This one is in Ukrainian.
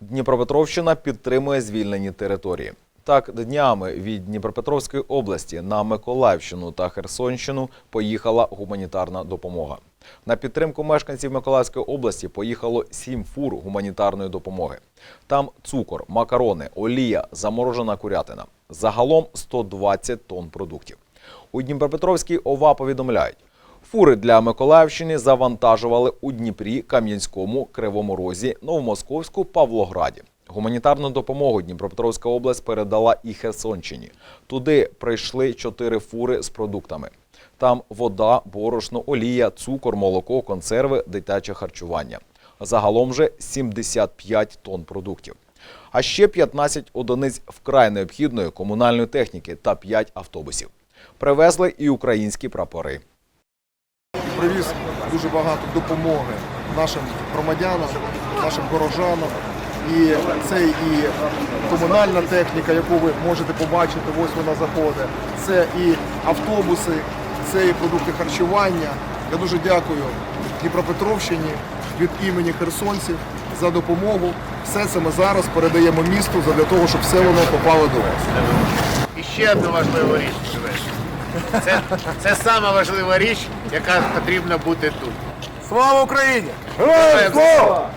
Дніпропетровщина підтримує звільнені території. Так, днями від Дніпропетровської області на Миколаївщину та Херсонщину поїхала гуманітарна допомога. На підтримку мешканців Миколаївської області поїхало сім фур гуманітарної допомоги. Там цукор, макарони, олія, заморожена курятина. Загалом 120 тонн продуктів. У Дніпропетровській ОВА повідомляють, Фури для Миколаївщини завантажували у Дніпрі, Кам'янському, Кривому Розі, Новомосковську, Павлограді. Гуманітарну допомогу Дніпропетровська область передала і Херсонщині. Туди прийшли чотири фури з продуктами. Там вода, борошно, олія, цукор, молоко, консерви, дитяче харчування. Загалом же 75 тонн продуктів. А ще 15 одиниць вкрай необхідної комунальної техніки та 5 автобусів. Привезли і українські прапори. Привіз дуже багато допомоги нашим громадянам, нашим горожанам. І це і комунальна техніка, яку ви можете побачити, ось вона заходить. Це і автобуси, це і продукти харчування. Я дуже дякую Дніпропетровщині від імені херсонців за допомогу. Все це ми зараз передаємо місту для того, щоб все воно попало до вас. І ще одну важливу річ. Це, це сама важлива річ, яка потрібна бути тут. Слава Україні! Героям слава!